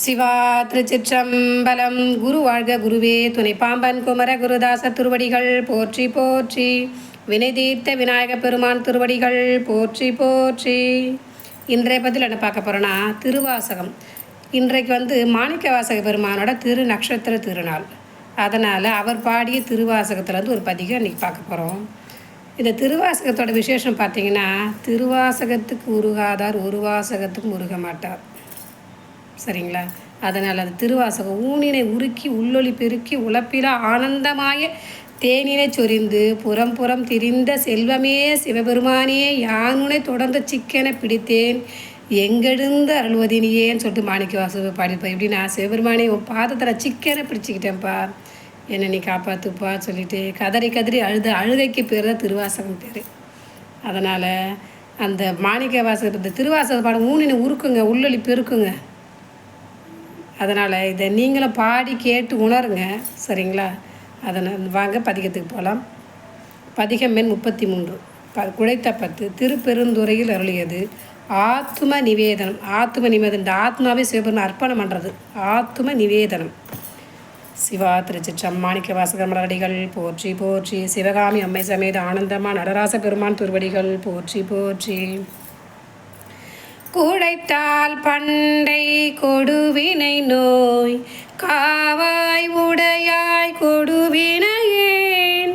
சிவா திருச்சிற்றம்பலம். குரு வாழ்க குருவே துணை பாம்பன் குமர குருதாச திருவடிகள் போற்றி போற்றி. வினை தீர்த்த விநாயக பெருமான் திருவடிகள் போற்றி போற்றி. இன்றைய பதில் என்ன பார்க்க போகிறோன்னா திருவாசகம். இன்றைக்கு வந்து மாணிக்க வாசக பெருமானோட திரு நட்சத்திர திருநாள். அதனால் அவர் பாடிய திருவாசகத்தில் வந்து ஒரு பதிகம் இன்றைக்கி பார்க்க போகிறோம் இந்த திருவாசகத்தோட விசேஷம் பார்த்தீங்கன்னா திருவாசகத்துக்கு உருகாதார் ஒரு வாசகத்துக்கும் உருக மாட்டார். சரிங்களா? அதனால் அது திருவாசகம். ஊனினை உருக்கி உள்ளொளி பெருக்கி உழப்பில ஆனந்தமாய தேனினை சொரிந்து புறம் புறம் திரிந்த செல்வமே சிவபெருமானே யானுனை தொடர்ந்து சிக்கென பிடித்தேன் எங்கெழுந்து அருள்வதினியேன்னு சொல்லிட்டு மாணிக்க வாசக பாடிப்பா எப்படின்னா சிவபெருமானே உன் பாதத்தில் சிக்கென பிடிச்சிக்கிட்டேன்ப்பா. என்னை நீ காப்பாற்றுப்பா சொல்லிட்டு கதறி கதறி அழுத அழுகைக்கு பேர் தான் திருவாசகம் பேர். அதனால் அந்த மாணிக்க வாசகர் இந்த திருவாசக பாடம் ஊனினை உருக்குங்க உள்ளொளி பெருக்குங்க. அதனால் இதை நீங்களும் பாடி கேட்டு உணருங்க. சரிங்களா? அதனால் வாங்க பதிகத்துக்கு போகலாம். பதிகம் எண் முப்பத்தி மூன்று ப குழைத்த பத்து திருப்பெருந்துறையில் அருளியது. ஆத்ம நிவேதனம். ஆத்ம நிவேதனம். இந்த ஆத்மாவே சிவபெருமை அர்ப்பணம் பண்ணுறது ஆத்ம நிவேதனம். சிவா திருச்சிற்றம் மாணிக்க வாசகர் மலரடிகள் போற்றி போற்றி. சிவகாமி அம்மை சமேத ஆனந்தமா நடராச பெருமான் திருவடிகள் போற்றி போற்றி. குழைத்தால் பண்டை கொடுவினை நோய் காவாய் உடையாய் கொடுவினையேன்.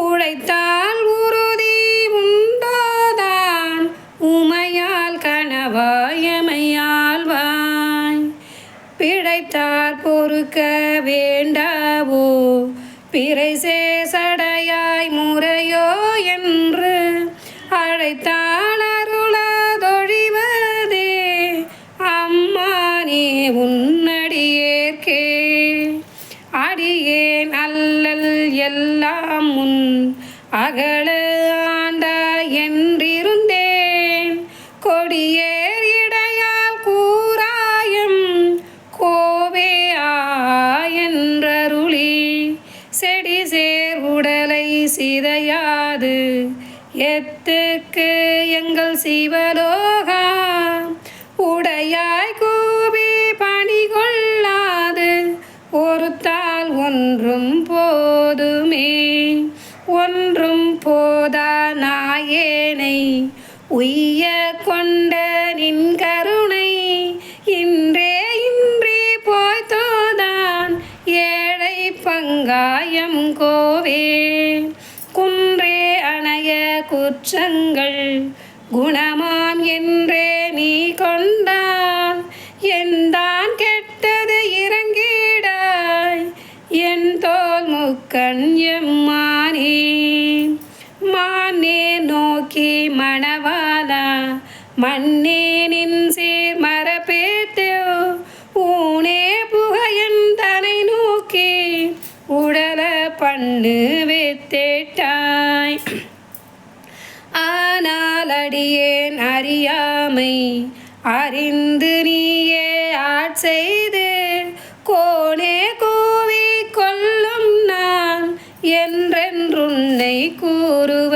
உழைத்தால் உறுதி உண்டோதான் உமையால் கணவாயமையால் வாய் பிழைத்தார் பொறுக்க வேண்டாவோ பிறை சேசடையாய் முறையோ என்று அழைத்தாள் அகல ஆண்டா என்றிருந்தேன் கொடியேர் இடையால் கூறாயம் கோவே என்றருளி செடி சேர் உடலை சிதையாது. எத்துக்கு எங்கள் சிவலோகா உடையாய் கூபி பணி கொள்ளாது ஒருத்தால் ஒன்றும் போதுமே. ஒன்று உய்ய கொண்ட நின் கருணை இன்றே இன்றி போய்தோதான் ஏழை பங்காயம் கோவே குன்றே அணைய குற்றங்கள் குணமாம் என்றே நீ கொண்டான். எந்தான் கெட்டது இறங்கிடாய் என் தோல் முக்கண் எம்மானே. மானே நோக்கி மணவ மண்ணே நின் சீர் மரப்பேட்டு ஊனே புகையன் தனை நோக்கி உடல பண்ணு வித்தேட்டாய் ஆனால் அடியேன் அறியாமை அறிந்து நீயே ஆட்செய்து கோனே கூவி கொல்லும் நான் என்றென்றுன்னை கூறுவ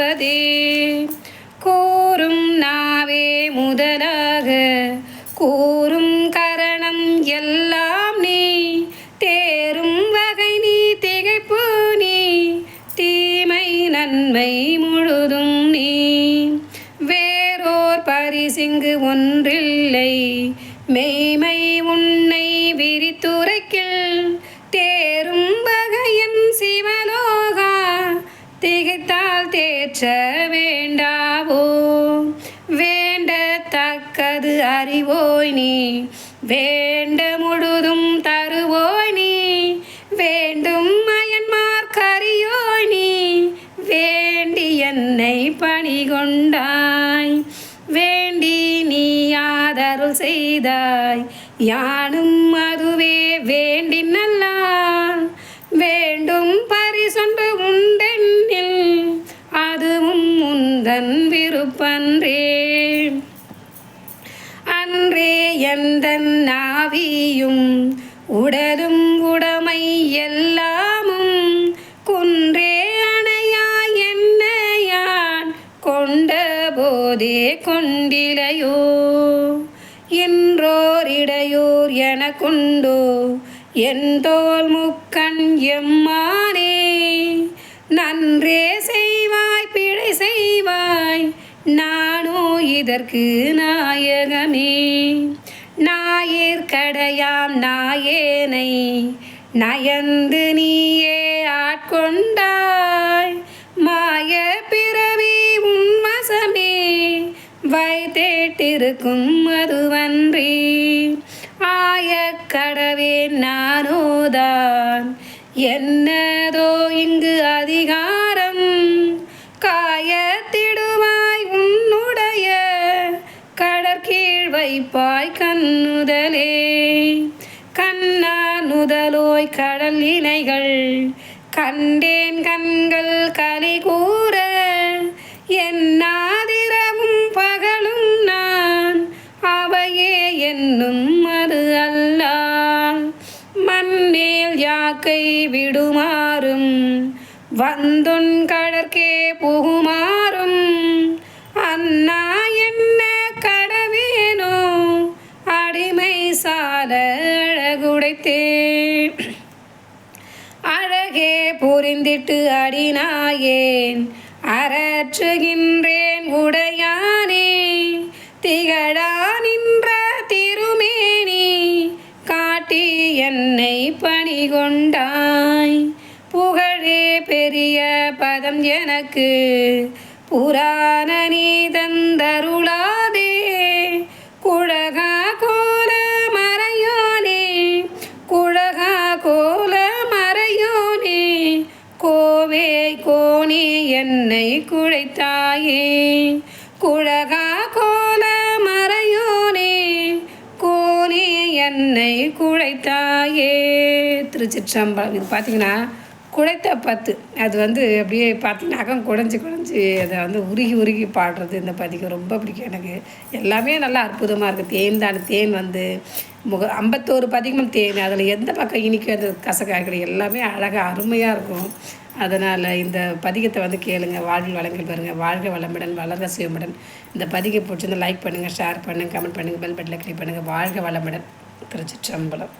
வேண்ட முழுதும் தருவோய் நீ. வேண்டும் மயன்மார் கரியோய் நீ. வேண்டி என்னை பணி கொண்டாய் வேண்டி நீ ஆதரவு செய்தாய். யானும் அதுவே வேண்டி நல்லான் வேண்டும் அன்றே எந்த நாவியும் உடலும் உடமை எல்லாமும் குன்றே அணையா என்னையான் கொண்ட போதே கொண்டிலையோ? என்றோரிடையோர் இடையூர் எனக்குண்டோ? என் தோல் முக்கண் எம்மானே? நன்றே செய்வாய் பிழை செய்வாய் நானோ இதற்கு நாயகமே ஞாயிற்கடையாம் நாயேனை நயந்து நீயே ஆட்கொண்டாய். மாய பிறவி உன்வசமே வைத்தேட்டிருக்கும் மதுவன்றி. ஆயக்கடவே நானோதான். என்ன கடற்கீழ் கண்ணுதலே. கண்ணா நுதலோய் கடல் இணைகள். கண்டேன் கண்கள் கலை கூற. என்னாதிரவும் பகலும் நான். அவையே என்னும் அது அல்லால் மண்ணேல் யாக்கை விடுமாறும். வந்துன் வைத்தேன் அழகே புரிந்திட்டு அடினாயேன். அரற்றுகின்றேன் உடையானே. திகழா நின்ற திருமேனி. காட்டி என்னை பணி கொண்டாய் புகழே பெரிய பதம் எனக்கு. புராண நீ தந்தருளாதே. கோவே கோணி என்னை குழைத்தாயே. குழகா கோல மறையோனே கோணி என்னை குழைத்தாயே. திருச்சிற்றம்பலம். இது பார்த்தீங்கன்னா குழைத்த பத்து. அது வந்து அப்படியே பார்த்தீங்கன்னாக்கம் குடஞ்சி குடஞ்சி அதை வந்து உருகி உருகி பாடுறது இந்த பதிக்கம் ரொம்ப பிடிக்கும் எனக்கு. எல்லாமே நல்லா அற்புதமாக இருக்குது தேன் தான் தேன் வந்து முக ஐம்பத்தோரு பதிகமும் தேன். அதில் எந்த பக்கம் இனிக்கும் அந்த கசக்காய்கள் எல்லாமே அழகாக அருமையாக இருக்கும். அதனால் இந்த பதிகத்தை வந்து கேளுங்க. வாழ்வில் வளங்கள் பாருங்கள் வாழ்க வளமுடன் வளர்க சுயமுடன். இந்த பதிகை பிடிச்சிருந்தா லைக் பண்ணுங்கள் ஷேர் பண்ணுங்கள் கமெண்ட் பண்ணுங்கள் பெல் பட்டனில் கிளிக் பண்ணுங்கள் வாழ்க வளமுடன். திருச்சிற்றம்பலம்.